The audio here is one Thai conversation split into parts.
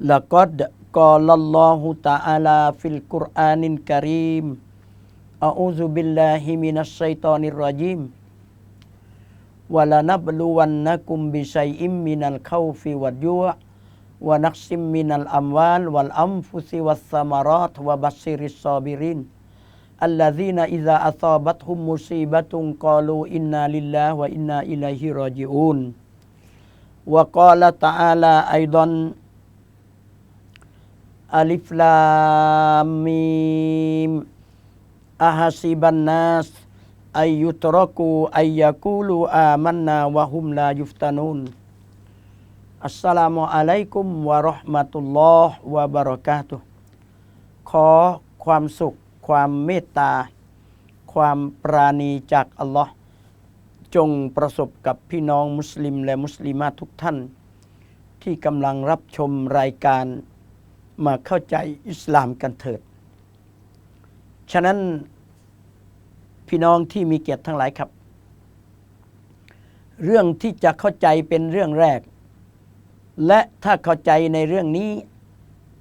لقد قال الله تعالى في القرآن الكريم أعوذ بالله من الشيطان الرجيم. ولنبلونكم بشيء من الخوف والجوع ونقص من الأموال والأنفس والثمرات وبشر الصابرين الذين إذا أصابتهم مصيبة قالوا إنا لله وإنا إليه راجعون. وقال تعالى أيضا อัลิฟลามีมอาฮาซิบันนัสอายุตรกูอายะกูลูอามันนาวะฮุมลายุฟตานุนอัสสลามุอะลัยกุมวะราะห์มะตุลลอฮ์วะบะเราะกาตุขอความสุข ความเมตตา ความปราณีจากอัลลอฮ์จงประสบกับพี่น้องมุสลิมและมุสลิมาทุกท่าน ที่กำลังรับชมรายการ มาเข้าใจอิสลามกันเถิด ฉะนั้นพี่น้องที่มีเกียรติทั้งหลายครับ เรื่องที่จะเข้าใจเป็นเรื่องแรก และถ้าเข้าใจในเรื่องนี้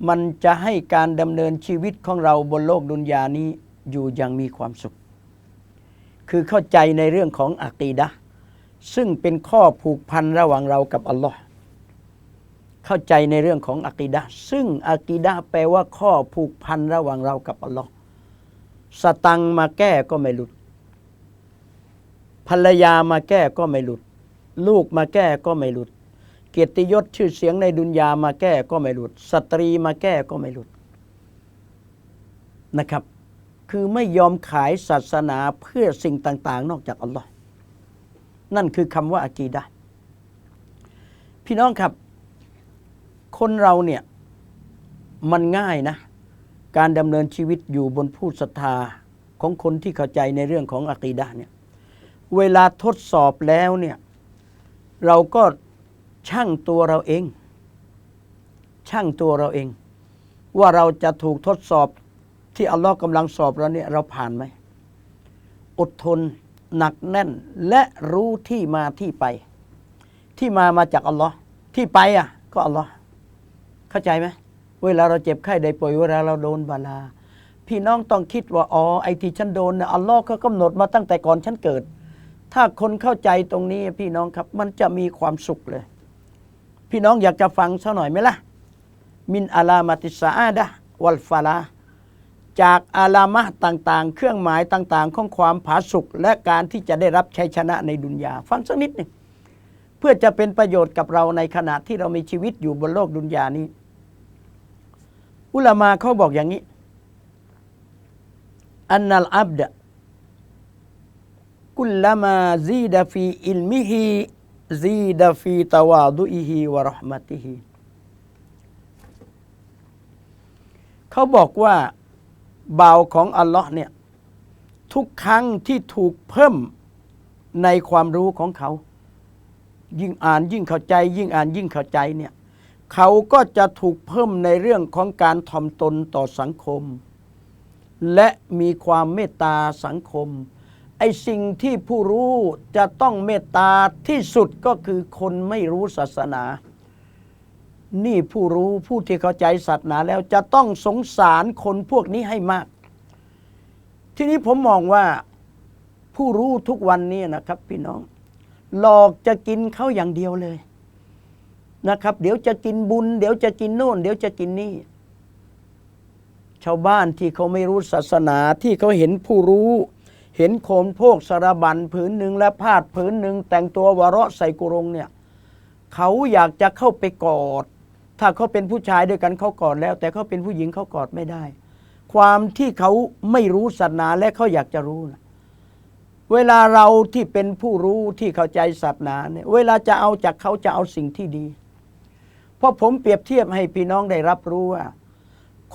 มันจะให้การดำเนินชีวิตของเราบนโลกดุนยานี้อยู่อย่างมีความสุข คือเข้าใจในเรื่องของอักีดะซึ่งเป็นข้อผูกพันระหว่างเรากับอัลลอฮ์ เข้าใจในเรื่องของอักีดะซึ่งอักีดะแปลว่าข้อผูกพันระหว่างเรากับอัลลอฮ์สตังมาแก้ก็ไม่หลุด ภรรยามาแก้ก็ไม่หลุด ลูกมาแก้ก็ไม่หลุด เกียรติยศชื่อเสียงในดุนยามาแก้ก็ไม่หลุด สตรีมาแก้ก็ไม่หลุดนะครับ คือไม่ยอมขายศาสนาเพื่อสิ่งต่าง ๆ นอกจากอัลลอฮ์นั่นคือคำว่าอากีดะพี่น้องครับ คนเราเนี่ยมันง่ายนะ การดำเนินชีวิตอยู่บนผู้ศรัทธาของคนที่เข้าใจในเรื่องของอะกีดะเนี่ยเวลาทดสอบแล้วเนี่ยเราก็ช่างตัวเราเอง ช่างตัวเราเอง ว่าเราจะถูกทดสอบที่อัลลอฮ์กำลังสอบเราเนี่ยเราผ่านไหม อดทนหนักแน่นและรู้ที่มาที่ไป ที่มามาจากอัลลอฮ์ที่ไปอะก็อัลลอฮ์ เข้าใจไหมเวลาเราเจ็บไข้ได้ป่วยเวลาเราโดนบาลา พี่น้องต้องคิดว่า อ๋อ ไอ้ที่ฉันโดนนะอัลลอฮ์ก็กำหนดมาตั้งแต่ก่อนฉันเกิด ถ้าคนเข้าใจตรงนี้พี่น้องครับมันจะมีความสุขเลย พี่น้องอยากจะฟังสักหน่อยไหมล่ะ มินอาลามาติสาดะวัลฟาลาจากอารามะต่างๆ เครื่องหมายต่างๆ ของความผาสุกและการที่จะได้รับชัยชนะในดุนยา ฟังสักนิดหนึ่งเพื่อจะเป็นประโยชน์กับเราในขณะที่เรามีชีวิตอยู่บนโลกดุนยานี้ อุลามาเขาบอกอย่างนี้ อันนัลอับดะกุลลามาซีดฟีอิลมิฮิซีดฟีตาวาดุอิฮิวะรหมติฮิเขาบอกว่าบ่าวของอัลลอฮ์เนี่ย ทุกครั้งที่ถูกเพิ่มในความรู้ของเขา ยิ่งอ่านยิ่งเข้าใจ ยิ่งอ่านยิ่งเข้าใจเนี่ย เขาก็จะถูกเพิ่มในเรื่องของการถ่อมตนต่อสังคม และมีความเมตตาสังคม ไอ้สิ่งที่ผู้รู้จะต้องเมตตาที่สุดก็คือคนไม่รู้ศาสนา นี่ผู้รู้ผู้ที่เข้าใจศาสนาแล้วจะต้องสงสารคนพวกนี้ให้มาก ทีนี้ผมมองว่าผู้รู้ทุกวันนี้นะครับ พี่น้อง หลอกจะกินเขาอย่างเดียวเลย นะครับ เดี๋ยวจะกินบุญ เดี๋ยวจะกินโน่น เดี๋ยวจะกินนี่ ชาวบ้านที่เขาไม่รู้ศาสนาที่เขาเห็นผู้รู้ เห็นโคนโพกสารบันผืนหนึ่งและผ้าผืนหนึ่ง แต่งตัววะเราะใส่กุรงเนี่ยเขาอยากจะเข้าไปกอด ถ้าเขาเป็นผู้ชายด้วยกันเขากอดแล้ว แต่เขาเป็นผู้หญิงเขากอดไม่ได้ ความที่เขาไม่รู้ศาสนาและเขาอยากจะรู้นะเวลาเราที่เป็นผู้รู้ที่เข้าใจศาสนาเนี่ยเวลาจะเอาจากเขาจะเอาสิ่งที่ดี ราะผมเปรียบเทียบให้พี่น้องได้รับรู้ว่า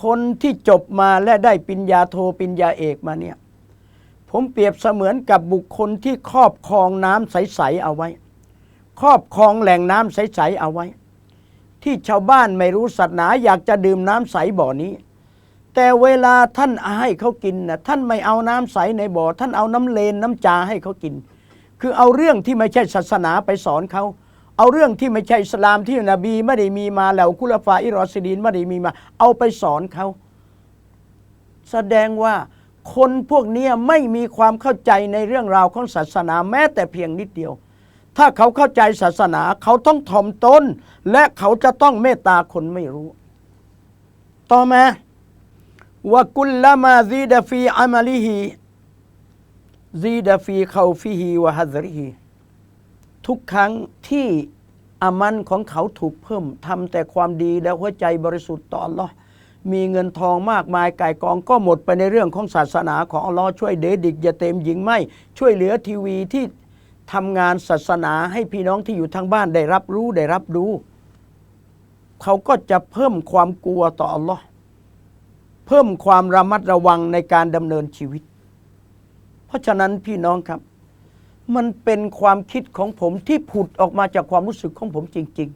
คนที่จบมาและได้ปริญญาโทปริญญาเอกมาเนี่ย ผมเปรียบเสมือนกับบุคคลที่ครอบครองน้ำใสๆเอาไว้ ครอบครองแหล่งน้ำใสๆเอาไว้ ที่ชาวบ้านไม่รู้ศาสนาอยากจะดื่มน้ำใสบ่อนี้ แต่เวลาท่านให้เขากินนะท่านไม่เอาน้ำใสในบ่อ ท่านเอาน้ำเลนน้ำจาให้เขากิน คือเอาเรื่องที่ไม่ใช่ศาสนาไปสอนเขา เอาเรื่องที่ไม่ใช่อิสลามที่นบีไม่ได้มีมาแล้วคุลฟาอิรอซิดีนไม่ได้มีมา เอาไปสอนเขา แสดงว่าคนพวกนี้ไม่มีความเข้าใจในเรื่องราวของศาสนาแม้แต่เพียงนิดเดียว ถ้าเขาเข้าใจศาสนาเขาต้องถ่อมตนและเขาจะต้องเมตตาคนไม่รู้ ต่อมาว่ากุลละมาซีดฟีอามัลิฮีซีดฟีเขาฟิฮีวะฮัซริฮี ทุกครั้งที่อามันของเขาถูกเพิ่มทำแต่ความดีแล้วหัวใจบริสุทธิ์ต่ออัลลอฮ์มีเงินทองมากมายไก่ายกองก็หมดไปในเรื่องของศาสนาของอัลลอฮ์ช่วยเดดิกอย่าเต็มหญิงไม่ ช่วยเหลือทีวีที่ทำงานศาสนาให้พี่น้องที่อยู่ทางบ้านได้รับรู้ได้รับรู้ เขาก็จะเพิ่มความกลัวต่ออัลลอฮ์เพิ่มความระมัดระวังในการดำเนินชีวิต เพราะฉะนั้นพี่น้องครับ มันเป็นความคิดของผมที่ผุดออกมาจากความรู้สึกของผมจริง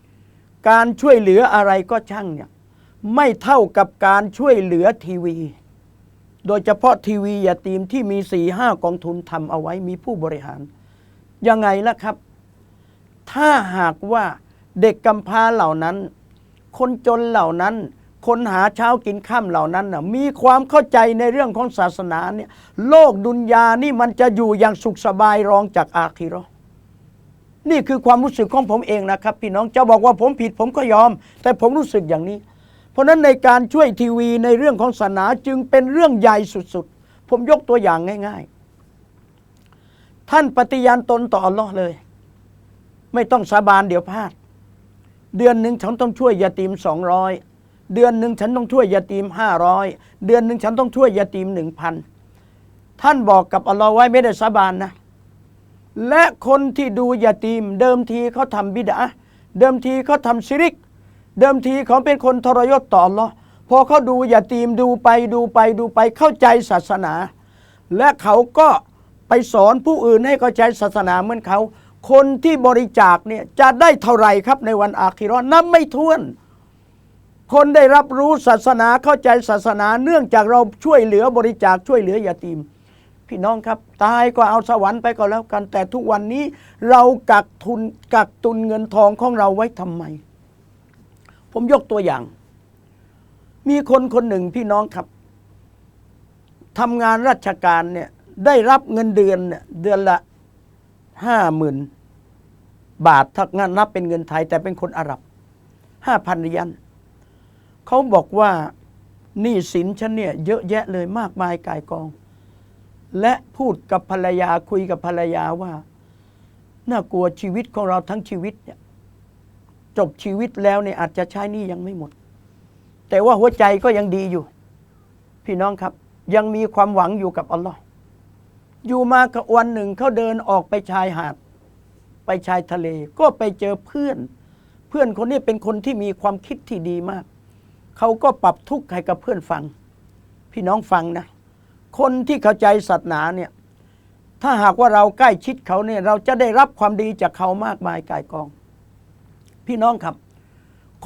ๆ การช่วยเหลืออะไรก็ช่างเนี่ยไม่เท่ากับการช่วยเหลือทีวี โดยเฉพาะทีวียาตีมที่มีสี่ห้ากองทุนทำเอาไว้มีผู้บริหาร ยังไงล่ะครับ ถ้าหากว่าเด็กกำพร้าเหล่านั้น คนจนเหล่านั้น คนหาเช้ากินข้ามเหล่านั้นนะมีความเข้าใจในเรื่องของศาสนาเนี่ยโลกดุนยานี่มันจะอยู่อย่างสุขสบายรองจากอาคิราะห์นี่คือความรู้สึกของผมเองนะครับ พี่น้องจะบอกว่าผมผิดผมก็ยอม แต่ผมรู้สึกอย่างนี้ เพราะนั้นในการช่วยทีวีในเรื่องของศาสนาจึงเป็นเรื่องใหญ่สุดๆ ผมยกตัวอย่างง่าย ๆ ท่านปฏิญาณตนต่ออัลลอฮ์เลย ไม่ต้องสาบานเดี๋ยวพลาด เดือนหนึ่งฉันต้องช่วยยาตีมสองร้อย เดือนหนึ่งฉันต้องช่วยยาตีมห้าร้อยเดือนหนึ่งฉันต้องช่วยยาตีมหนึ่งพันท่านบอกกับอัลลอฮ์ไว้ไม่ได้สาบานนะ และคนที่ดูยาตีม เดิมทีเขาทำบิดาเดิมทีเขาทำชิริก เดิมทีเขาเป็นคนทรยศต่ออัลลอฮ์พอเขาดูยาตีมดูไปดูไปดูไปเข้าใจศาสนา และเขาก็ไปสอนผู้อื่นให้เข้าใจศาสนาเหมือนเขา คนที่บริจาคเนี่ยจะได้เท่าไหร่ครับในวันอาคิราะห์นับไม่ถ้วน คนได้รับรู้ศาสนาเข้าใจศาสนา เนื่องจากเราช่วยเหลือบริจาคช่วยเหลือยาตีม พี่น้องครับ ตายก็เอาสวรรค์ไปก็แล้วกัน แต่ทุกวันนี้เรากักทุนกักตุนเงินทองของเราไว้ทำไม ผมยกตัวอย่าง มีคนคนหนึ่งพี่น้องครับทำงานราชการเนี่ยได้รับเงินเดือนเนี่ยเดือนละห้าหมื่นบาทถ้างานนับเป็นเงินไทย แต่เป็นคนอาหรับห้าพันรียญ เขาบอกว่าหนี้สินฉันเนี่ยเยอะแยะเลยมากมายกายกอง และพูดกับภรรยาคุยกับภรรยาว่า น่ากลัวชีวิตของเราทั้งชีวิตเนี่ยจบชีวิตแล้วเนี่ยอาจจะใช้หนี้ยังไม่หมด แต่ว่าหัวใจก็ยังดีอยู่ พี่น้องครับ ยังมีความหวังอยู่กับอัลลอฮ์อยู่มากับวันหนึ่งเขาเดินออกไปชายหาด ไปชายทะเล ก็ไปเจอเพื่อน เพื่อนคนนี้เป็นคนที่มีความคิดที่ดีมาก เขาก็ปรับทุกข์ให้กับเพื่อนฟัง พี่น้องฟังนะ คนที่เข้าใจศาสนาเนี่ย ถ้าหากว่าเราใกล้ชิดเขาเนี่ย เราจะได้รับความดีจากเขามากมายกายกอง พี่น้องครับ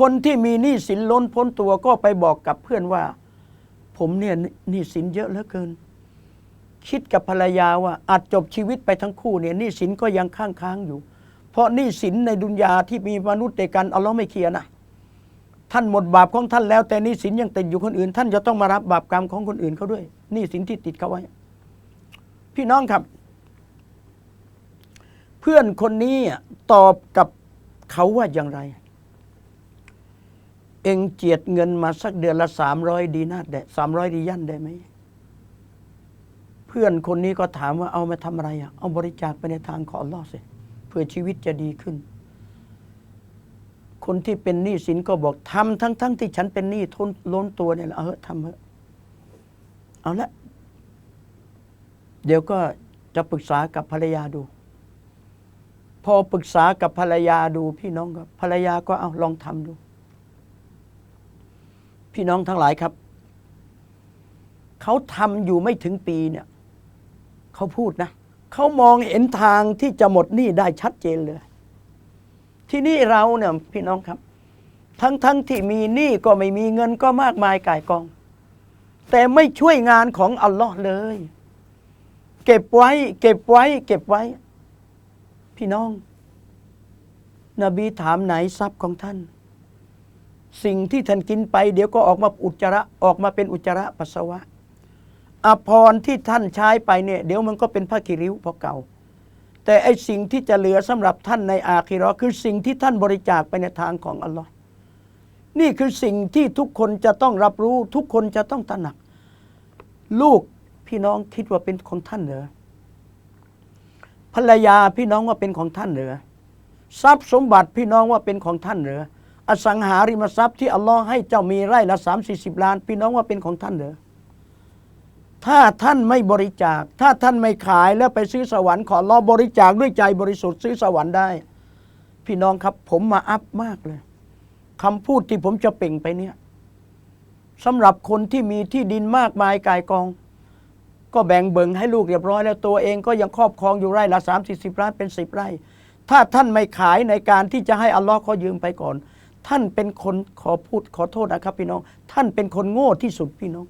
คนที่มีหนี้สินล้นพ้นตัวก็ไปบอกกับเพื่อนว่า ผมเนี่ยหนี้สินเยอะเหลือเกิน คิดกับภรรยาว่าอาจจบชีวิตไปทั้งคู่เนี่ยหนี้สินก็ยังค้างค้างอยู่ เพราะหนี้สินในดุนยาที่มีมนุษย์เด้วยกันเอาเราไม่เคลียร์นะ ท่านหมดบาปของท่านแล้ว แต่นี้สินยังติดอยู่คนอื่น ท่านจะต้องมารับบาปกรรมของคนอื่นเขาด้วย นี้สินที่ติดเขาไว้ พี่น้องครับ เพื่อนคนนี้ตอบกับเขาว่าอย่างไร เองเจียดเงินมาสักเดือนละสามร้อยดีนาดได้สามร้อยดียันได้ไหมเพื่อนคนนี้ก็ถามว่าเอามาทำอะไรอะเอาบริจาคไปในทางของอัลลอฮ์สิเพื่อชีวิตจะดีขึ้น คนที่เป็นหนี้สินก็บอกทำทั้งทั้งที่ฉันเป็นหนี้ทนล้นตัวเนี่ยเอาเถอะทำเถอะเอาละ เดี๋ยวก็จะปรึกษากับภรรยาดู พอปรึกษากับภรรยาดูพี่น้องก็ภรรยาก็เอาลองทำดู พี่น้องทั้งหลายครับ เขาทำอยู่ไม่ถึงปีเนี่ย เขาพูดนะ เขามองเห็นทางที่จะหมดหนี้ได้ชัดเจนเลย ที่นี่เราเนี่ยพี่น้องครับ ทั้งทั้งที่มีหนี้ก็ไม่มีเงินก็มากมายก่ายกอง แต่ไม่ช่วยงานของอัลลอฮ์เลย เก็บไว้ เก็บไว้ เก็บไว้ พี่น้อง นบีถามไหนทรัพย์ของท่าน สิ่งที่ท่านกินไป เดี๋ยวก็ออกมาอุจจาระออกมาเป็นอุจจาระปัสสาวะอภรณ์ที่ท่านใช้ไปเนี่ย เดี๋ยวมันก็เป็นผ้ากิริ้วพอเก่า แต่ไอสิ่งที่จะเหลือสำหรับท่านในอาคิราะห์คือสิ่งที่ท่านบริจาคไปในทางของอัลลอฮ์นี่คือสิ่งที่ทุกคนจะต้องรับรู้ ทุกคนจะต้องตระหนัก ลูกพี่น้องคิดว่าเป็นของท่านเหรอภรรยาพี่น้องว่าเป็นของท่านเหรอทรัพย์สมบัติพี่น้องว่าเป็นของท่านเหรออสังหาริมทรัพย์ที่อัลลอฮ์ให้เจ้ามีไร่ละสามสี่สิบล้าน พี่น้องว่าเป็นของท่านเหรอ ถ้าท่านไม่บริจาค ถ้าท่านไม่ขายแล้วไปซื้อสวรรค์ขอรอบริจาคด้วยใจบริสุทธิ์ซื้อสวรรค์ได้ พี่น้องครับผมมาอัพมากเลยคำพูดที่ผมจะเปล่งไปเนี่ยสำหรับคนที่มีที่ดินมากมายกายกอง ก็แบ่งเบิงให้ลูกเรียบร้อย แล้วตัวเองก็ยังครอบครองอยู่ไร่ละสามสี่สิบไร่เป็นสิบไร่ ถ้าท่านไม่ขายในการที่จะให้อัลลอฮ์เขายืมไปก่อน ท่านเป็นคนขอพูดขอโทษนะครับพี่น้อง ท่านเป็นคนโง่ที่สุดพี่น้อง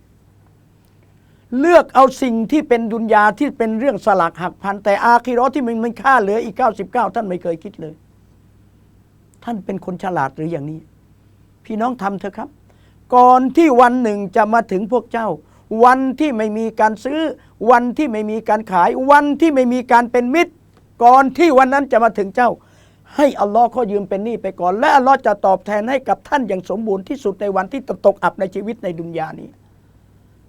เลือกเอาสิ่งที่เป็นดุนยาที่เป็นเรื่องสลักหักพัน แต่อาคิราะห์ที่มันมันค่าเหลืออีก 99 ท่านไม่เคยคิดเลย ท่านเป็นคนฉลาดหรืออย่างนี้ พี่น้องทำเถอะครับ ก่อนที่วันหนึ่งจะมาถึงพวกเจ้า วันที่ไม่มีการซื้อ วันที่ไม่มีการขาย วันที่ไม่มีการเป็นมิตร ก่อนที่วันนั้นจะมาถึงเจ้า ให้อัลลอฮ์เขายืมเป็นหนี้ไปก่อน และอัลลอฮ์จะตอบแทนให้กับท่านอย่างสมบูรณ์ที่สุดในวันที่ตกอับในชีวิตในดุนยานี้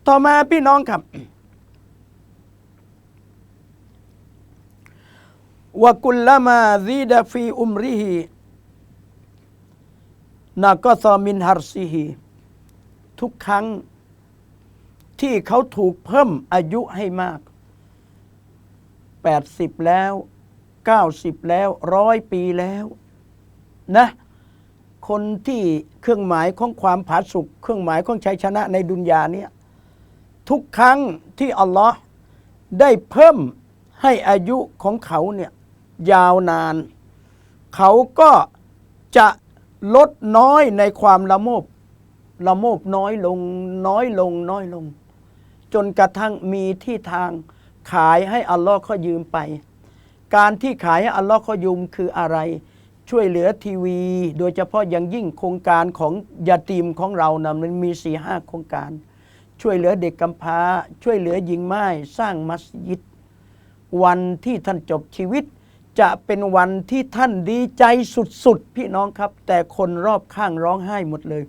ต่อมาพี่น้องครับวกุลละมาซีดฟีอุมริฮีนาก็ซอมินฮารซิฮีทุกครั้งที่เขาถูกเพิ่มอายุให้มาก 80 แล้ว 90 แล้วร้อยปีแล้วนะคนที่เครื่องหมายของความผาสุกเครื่องหมายของชัยชนะในดุนยาเนี่ย ทุกครั้งที่อัลลอฮ์ได้เพิ่มให้อายุของเขาเนี่ยยาวนาน เขาก็จะลดน้อยในความละโมบละโมบน้อยลงน้อยลงน้อยลง จนกระทั่งมีที่ทางขายให้อัลลอฮ์เขายืมไป การที่ขายให้อัลลอฮ์เขายืมคืออะไร ช่วยเหลือทีวี โดยเฉพาะอย่างยิ่งโครงการของยาตีมของเรานะมันมีสี่ห้าโครงการ ช่วยเหลือเด็กกำพร้า ช่วยเหลือหญิงไม้สร้างมัสยิด วันที่ท่านจบชีวิต จะเป็นวันที่ท่านดีใจสุดๆ พี่น้องครับ แต่คนรอบข้างร้องไห้หมดเลย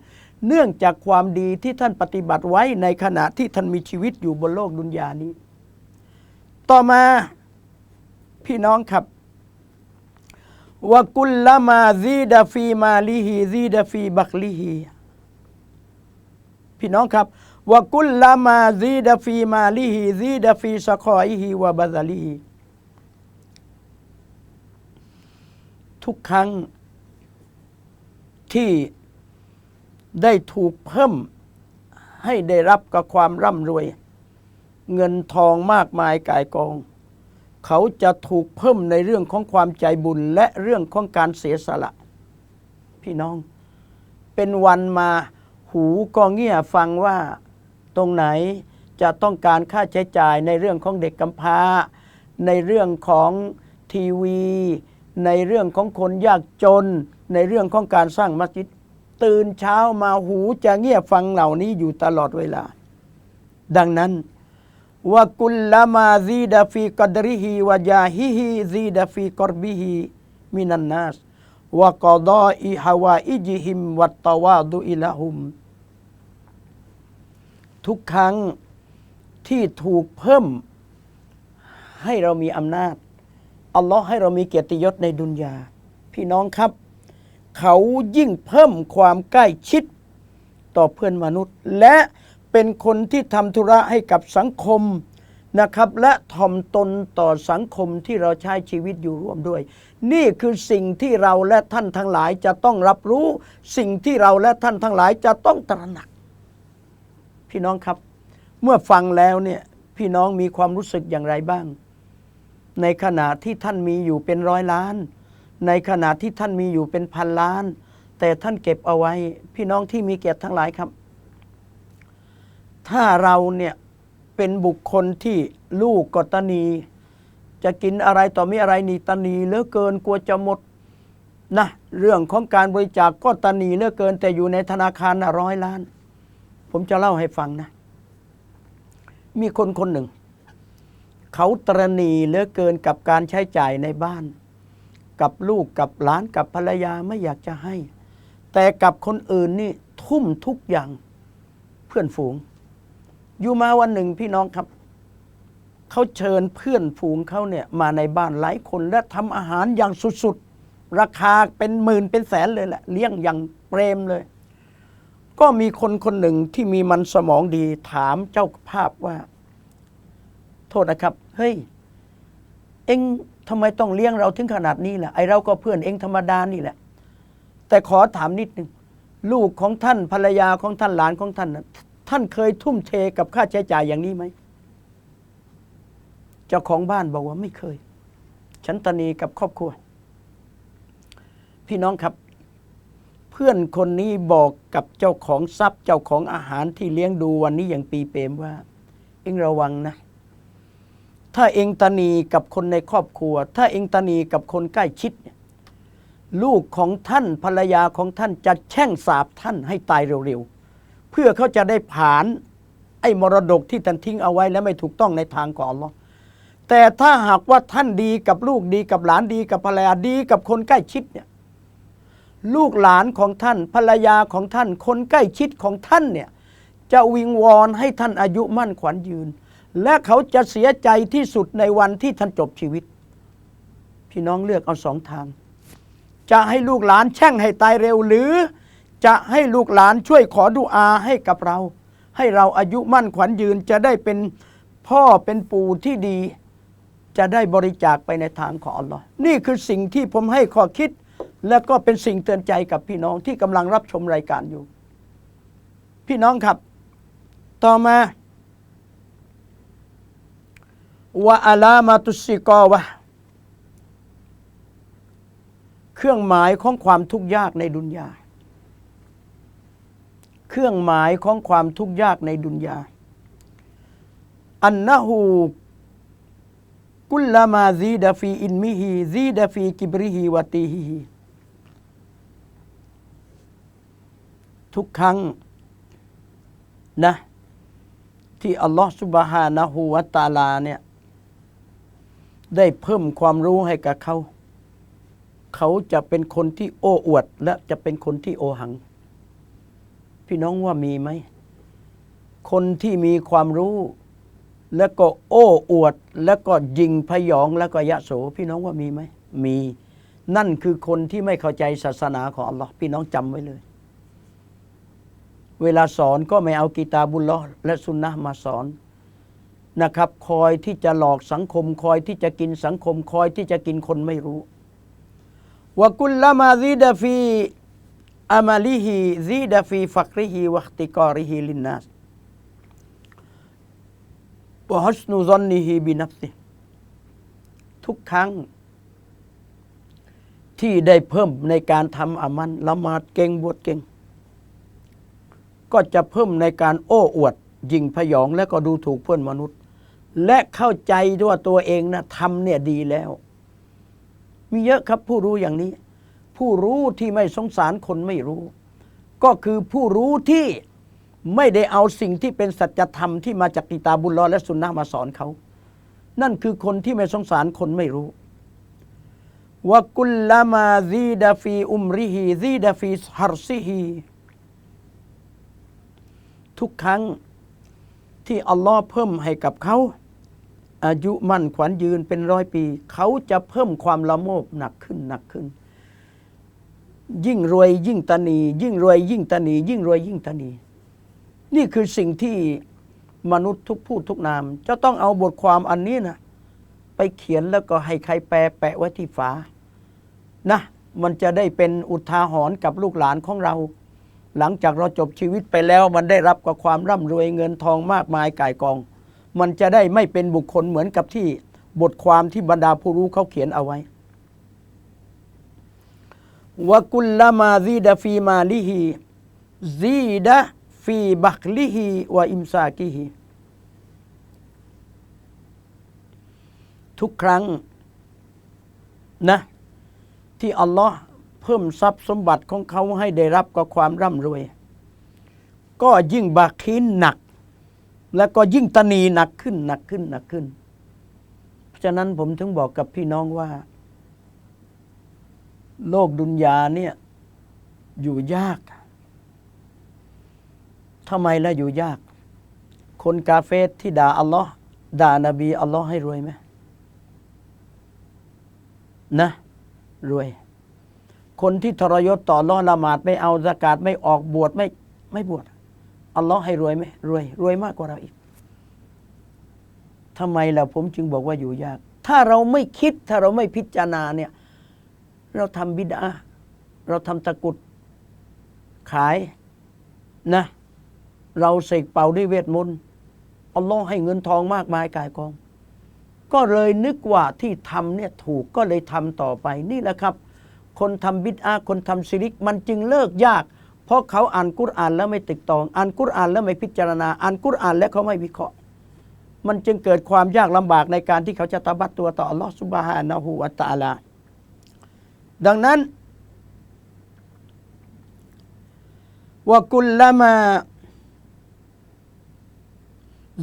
เนื่องจากความดีที่ท่านปฏิบัติไว้ในขณะที่ท่านมีชีวิตอยู่บนโลกดุนยานี้ ต่อมาพี่น้องครับวกุลละมาซีดาฟีมาลิฮีซีดาฟีบักลิฮีพี่น้องครับ วกุลละมาซีดฟีมาลิฮีซีดฟีสคอยฮีวะบะซาลีฮีทุกครั้งที่ได้ถูกเพิ่มให้ได้รับกับความร่ำรวย เงินทองมากมายกายกอง เขาจะถูกเพิ่มในเรื่องของความใจบุญและเรื่องของการเสียสละ พี่น้อง เป็นวันมาหูก็เงี่ยฟังว่า ตรงไหนจะต้องการค่าใช้จ่ายในเรื่องของเด็กกำพร้า ในเรื่องของทีวี ในเรื่องของคนยากจน ในเรื่องของการสร้างมัสยิดตื่นเช้ามาหูจะเงียบฟังเหล่านี้อยู่ตลอดเวลา ดังนั้นวะกุลละมาซีดาฟีกดริฮีวะยาฮิฮีซีดาฟีกอรบิฮีมินันนัสวะกอดออิฮาวาอิจิฮิมวัตตวาดุอิละหุม ทุกครั้งที่ถูกเพิ่มให้เรามีอำนาจ อัลลอฮ์ให้เรามีเกียรติยศในดุนยา พี่น้องครับ เขายิ่งเพิ่มความใกล้ชิดต่อเพื่อนมนุษย์ และเป็นคนที่ทำธุระให้กับสังคมนะครับ และถ่อมตนต่อสังคมที่เราใช้ชีวิตอยู่ร่วมด้วย นี่คือสิ่งที่เราและท่านทั้งหลายจะต้องรับรู้ สิ่งที่เราและท่านทั้งหลายจะต้องตระหนัก พี่น้องครับ เมื่อฟังแล้วเนี่ยพี่น้องมีความรู้สึกอย่างไรบ้าง ในขณะที่ท่านมีอยู่เป็นร้อยล้าน ในขณะที่ท่านมีอยู่เป็นพันล้าน แต่ท่านเก็บเอาไว้ พี่น้องที่มีเกียรติทั้งหลายครับ ถ้าเราเนี่ยเป็นบุคคลที่ลูกกตนี จะกินอะไรต่อมีอะไรนีตนีเหลือเกินกลัวจะหมดนะเรื่องของการบริจาคกก็ตนีเหลือเกิน แต่อยู่ในธนาคารนะร้อยล้าน ผมจะเล่าให้ฟังนะ มีคนคนหนึ่ง เขาตรณีเหลือเกินกับการใช้จ่ายในบ้าน กับลูกกับหลานกับภรรยาไม่อยากจะให้ แต่กับคนอื่นนี่ทุ่มทุกอย่างเพื่อนฝูง อยู่มาวันหนึ่งพี่น้องครับ เขาเชิญเพื่อนฝูงเขาเนี่ยมาในบ้านหลายคนและทำอาหารอย่างสุดๆ ราคาเป็นหมื่นเป็นแสนเลยแหละเลี้ยงอย่างเปรมเลย ก็มีคนคนหนึ่งที่มีมันสมองดีถามเจ้าภาพว่า โทษนะครับ เฮ้ย เอ็งทำไมต้องเลี้ยงเราถึงขนาดนี้ล่ะ ไอเราก็เพื่อนเอ็งธรรมดานี่แหละ แต่ขอถามนิดหนึ่งลูกของท่านภรรยาของท่านหลานของท่านนะท่านเคยทุ่มเทกับค่าใช้จ่ายอย่างนี้ไหม เจ้าของบ้านบอกว่าไม่เคย ฉันตนีกับครอบครัว พี่น้องครับ เพื่อนคนนี้บอกกับเจ้าของทรัพย์ เจ้าของอาหารที่เลี้ยงดูวันนี้อย่างปีเปรมว่า เอ็งระวังนะ ถ้าเองตนีกับคนในครอบครัว ถ้าเองตนีกับคนใกล้ชิด ลูกของท่านภรรยาของท่านจะแช่งสาบท่านให้ตายเร็วๆ เพื่อเขาจะได้ผ่าน ไอ้มรดกที่ท่านทิ้งเอาไว้และไม่ถูกต้องในทางของอัลลอฮ์แต่ถ้าหากว่าท่านดีกับลูกดีกับหลานดีกับภรรยาดีกับคนใกล้ชิดเนี่ย ลูกหลานของท่านภรรยาของท่าน คนใกล้ชิดของท่านเนี่ยจะวิงวอนให้ท่านอายุมั่นขวัญยืน และเขาจะเสียใจที่สุดในวันที่ท่านจบชีวิต พี่น้องเลือกเอาสองทาง จะให้ลูกหลานแช่งให้ตายเร็วหรือจะให้ลูกหลานช่วยขอดุอาให้กับเรา ให้เราอายุมั่นขวัญยืนจะได้เป็นพ่อเป็นปู่ที่ดี จะได้บริจาคไปในทางของอัลลอฮ์นี่คือสิ่งที่ผมให้ข้อคิด และก็เป็นสิ่งเตือนใจกับพี่น้องที่กำลังรับชมรายการอยู่ พี่น้องครับ ต่อมาวะอาลามาตุสิกอวะเครื่องหมายของความทุกข์ยากในดุนยาเครื่องหมายของความทุกข์ยากในดุนยาอันนะฮูกุลลามาซีดะฟีอินมิฮีซีดะฟีกิบริฮีวะตีฮี ทุกครั้งนะที่อัลลอฮฺสุบฮานะฮูวะตาลาเนี่ยได้เพิ่มความรู้ให้กับเขา เขาจะเป็นคนที่โอ้อวด และจะเป็นคนที่โอหัง พี่น้องว่ามีไหม คนที่มีความรู้ แล้วก็โอ้อวด แล้วก็ยิงพยองแล้วก็ยะโส พี่น้องว่ามีไหม มี นั่นคือคนที่ไม่เข้าใจศาสนาของอัลลอฮ์พี่น้องจำไว้เลย เวลาสอนก็ไม่เอากีตาบุลลอและสุนนะมาสอนนะครับ คอยที่จะหลอกสังคม คอยที่จะกินสังคม คอยที่จะกินคนไม่รู้วกุลละมาซีดะฟีอามาลิฮีซีดะฟีฟักริฮีวัคติกอริฮีลินนัสวะฮัสนุซอนนิฮีบินัฟซิทุกครั้ง ที่ได้เพิ่มในการทำอามันละหมาดเก่งบวชเก่ง ก็จะเพิ่มในการโอ้อวดยิงพยองและก็ดูถูกเพื่อนมนุษย์ และเข้าใจด้วยตัวเองนะทำเนี่ยดีแล้ว มีเยอะครับผู้รู้อย่างนี้ ผู้รู้ที่ไม่สงสารคนไม่รู้ ก็คือผู้รู้ที่ไม่ได้เอาสิ่งที่เป็นสัจธรรมที่มาจากกิตาบุลลอและสุนนะมาสอนเขา นั่นคือคนที่ไม่สงสารคนไม่รู้วะกุลลามาซีดาฟีอุมริฮีซีดาฟีฮัรซิฮี ทุกครั้งที่อัลลอฮ์เพิ่มให้กับเขา อายุมั่นขวัญยืนเป็นร้อยปี เขาจะเพิ่มความละโมบหนักขึ้นหนักขึ้น ยิ่งรวยยิ่งตนี ยิ่งรวยยิ่งตนี ยิ่งรวยยิ่งตนี นี่คือสิ่งที่มนุษย์ทุกผู้ทุกนาม จะต้องเอาบทความอันนี้นะไปเขียนแล้วก็ให้ใครแปลแปะไว้ที่ฝานะมันจะได้เป็นอุทาหรณ์กับลูกหลานของเรา หลังจากเราจบชีวิตไปแล้วมันได้รับกับความร่ำรวยเงินทองมากมายก่ายกอง มันจะได้ไม่เป็นบุคคลเหมือนกับที่บทความที่บรรดาผู้รู้เขาเขียนเอาไว้วกุลละมาซีดะฟีมาลิฮีซีดะฟีบักลิฮีวะอิมซากิฮีทุกครั้งนะที่อัลลอฮ์ เพิ่มทรัพย์สมบัติของเขาให้ได้รับกับความร่ำรวย ก็ยิ่งบาคีนหนัก แล้วก็ยิ่งตะนีหนักขึ้นหนักขึ้นหนักขึ้น เพราะฉะนั้นผมถึงบอกกับพี่น้องว่า โลกดุนยาเนี่ยอยู่ยากทำไมล่ะอยู่ยาก คนกาเฟสที่ด่าอัลลอฮ์ด่านาบีอัลลอฮ์ให้รวยไหมนะ รวย คนที่ทรยศต่อลลอละหมาดไม่เอาสกาดไม่ออกบวชไม่ไม่บวชอัลลอฮ์ให้รวยไหมรวย รวยมากกว่าเราอีกทำไมล่ะผมจึงบอกว่าอยู่ยาก ถ้าเราไม่คิดถ้าเราไม่พิจารณาเนี่ย เราทำบิดาเราทำตะกุดขายนะ เราเสกเป่าด้วยเวทมนต์อัลลอฮ์ให้เงินทองมากมายกายกอง ก็เลยนึกว่าที่ทำเนี่ยถูกก็เลยทำต่อไปนี่แหละครับ คนทำบิดอาคนทำซิริก มันจึงเลิกยาก เพราะเขาอ่านกุรอานแล้วไม่ติดตอง อ่านกุรอานแล้วไม่พิจารณา อ่านกุรอานแล้วเขาไม่วิเคราะห์ มันจึงเกิดความยากลำบากในการที่เขาจะตบัดตัวต่ออัลลอสุบฮานะฮูวะตะอาลา ดังนั้นวกุลละมา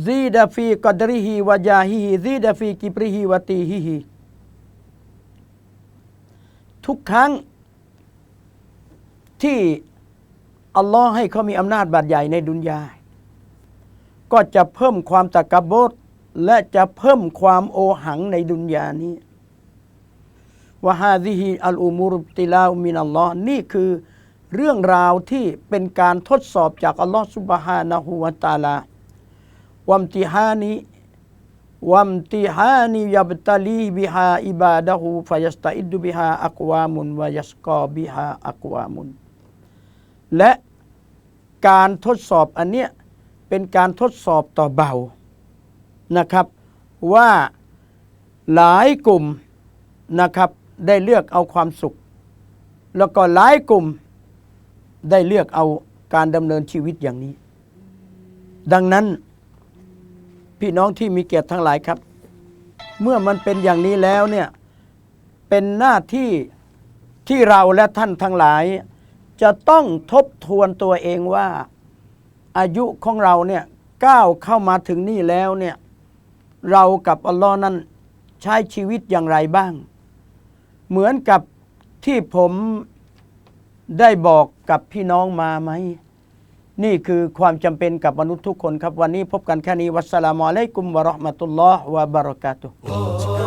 ซีดฟีกัดริฮีวะจาฮิฮิซีดฟีกิบริฮีวะตีฮิฮิ ทุกครั้งที่อัลลอฮ์ให้เขามีอำนาจบาดใหญ่ในดุนยา ก็จะเพิ่มความตะกบดและจะเพิ่มความโอหังในดุนยานี้วะฮาซิฮิอัลอุมูรุติลาอุมินัลลอฮ์นี่คือเรื่องราวที่เป็นการทดสอบจากอัลลอฮ์ซุบฮานะฮูวะตาลาวัมติฮานี วัมติฮานียับตะลีบิฮาอิบาดะฮูฟยัสตะอิดดุบิฮาอักวามุนวยัสกอบิฮาอักวามุน และการทดสอบอันเนี้ยเป็นการทดสอบต่อเบานะครับ ว่าหลายกลุ่มนะครับได้เลือกเอาความสุข แล้วก็หลายกลุ่มได้เลือกเอาการดำเนินชีวิตอย่างนี้ ดังนั้น พี่น้องที่มีเกียรติทั้งหลายครับ เมื่อมันเป็นอย่างนี้แล้วเนี่ยเป็นหน้าที่ที่เราและท่านทั้งหลาย จะต้องทบทวนตัวเองว่า อายุของเราเนี่ยก้าวเข้ามาถึงนี่แล้วเนี่ยเรากับอัลลอฮ์นั้นใช้ชีวิตอย่างไรบ้าง เหมือนกับที่ผมได้บอกกับพี่น้องมาไหม นี่คือความจำเป็นกับมนุษย์ทุกคนครับ วันนี้พบกันแค่นี้วัสสลามุอะลัยกุมวะเราะห์มะตุลลอฮ์วะบะเราะกาตุฮ์